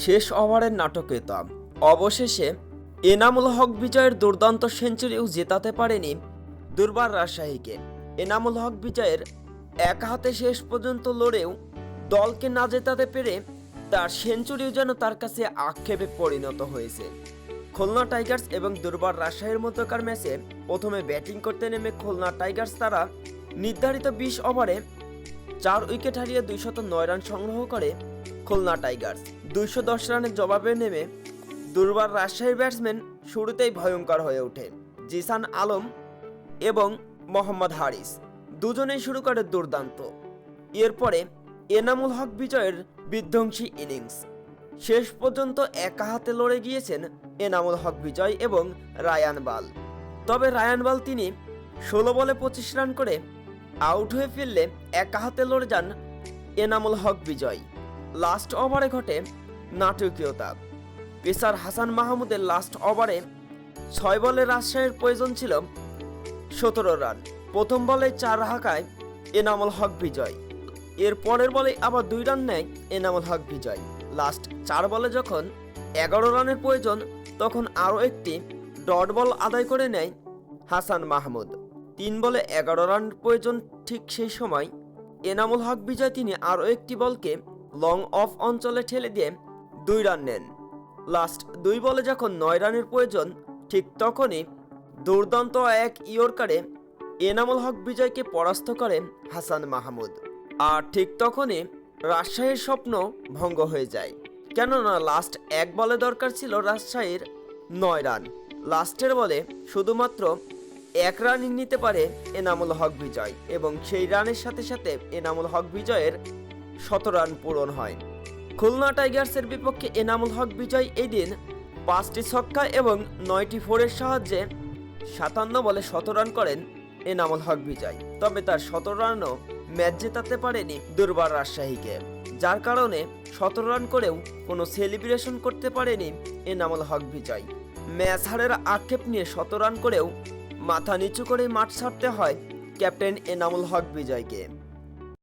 শেষ ওভারের নাটকীয়তা অবশেষে এনামুল হক বিজয়ের দুর্দান্ত সেঞ্চুরিও জেতাতে পারেনি দুর্বার রাজশাহীকে। এনামুল হক বিজয়ের এক হাতে শেষ পর্যন্ত লড়েও দলকে না জেতাতে পেরে তার সেঞ্চুরিও যেন তার কাছে আক্ষেপে পরিণত হয়েছে। খুলনা টাইগার্স এবং দুর্বার রাজশাহীর মধ্যকার ম্যাচে প্রথমে ব্যাটিং করতে নেমে খুলনা টাইগার্স তারা নির্ধারিত বিশ ওভারে চার উইকেট হারিয়ে দুইশত নয় রান সংগ্রহ করে খুলনা টাইগার্স। দুইশো দশ রানের জবাবে নেমে দুর্বার রাজশাহীর ব্যাটসম্যান শুরুতেই ভয়ঙ্কর হয়ে ওঠে। জিসান আলম এবং মোহাম্মদ হারিস দুজনেই শুরু করে দুর্দান্ত। এরপরে এনামুল হক বিজয়ের বিধ্বংসী ইনিংস। শেষ পর্যন্ত একা হাতে লড়ে গিয়েছেন এনামুল হক বিজয় এবং রায়ান বাল। তবে রায়ান বাল তিনি ষোলো বলে পঁচিশ রান করে আউট হয়ে ফিরলে একা হাতে লড়ে যান এনামুল হক বিজয়। লাস্ট ওভারে ঘটে নাটকীয়তা। পেসার হাসান মাহমুদের লাস্ট ওভারে ছয় বলে রাজশাহীর প্রয়োজন ছিল সতেরো রান। প্রথম বলে চার হাঁকায় এনামুল হক বিজয়। এর পরের বলে আবার দুই রান নেয় এনামুল হক বিজয়। লাস্ট চার বলে যখন এগারো রানের প্রয়োজন, তখন আরও একটি ডট বল আদায় করে নেয় হাসান মাহমুদ। তিন বলে এগারো রান প্রয়োজন ঠিক সেই সময় এনামুল হক বিজয় তিনি আরও একটি বলকে লং অফ অঞ্চলে ঠেলে দিয়ে দুই রান নেন। লাস্ট দুই বলে যখন নয় রানের প্রয়োজন, ঠিক তখনই দুর্দান্ত এক ইয়র্কারে এনামুল হক বিজয়কে পরাস্ত করেন হাসান মাহমুদ। আর ঠিক তখনই রাজশাহীর স্বপ্ন ভঙ্গ হয়ে যায়। কেননা লাস্ট এক বলে দরকার ছিল রাজশাহীর নয় রান। লাস্টের বলে শুধুমাত্র এক রানই নিতে পারে এনামুল হক বিজয় এবং সেই রানের সাথে সাথে এনামুল হক বিজয়ের শত রান পূরণ হয়। খুলনা টাইগার্সের বিপক্ষে এনামুল হক বিজয় এই দিন পাঁচটি ছক্কা এবং নয়টি ফোরের সাহায্যে সাতান্ন বলে শত রান করেন এনামুল হক বিজয়। তবে তার সতেরো রানও ম্যাচ জেতাতে পারেনি দুর্বার রাজশাহীকে, যার কারণে সতেরো রান করেও কোনো সেলিব্রেশন করতে পারেনি এনামুল হক বিজয়। ম্যাচ হারের আক্ষেপ নিয়ে শত রান করেও মাথা নিচু করে মাঠ ছাড়তে হয় ক্যাপ্টেন এনামুল হক বিজয়কে।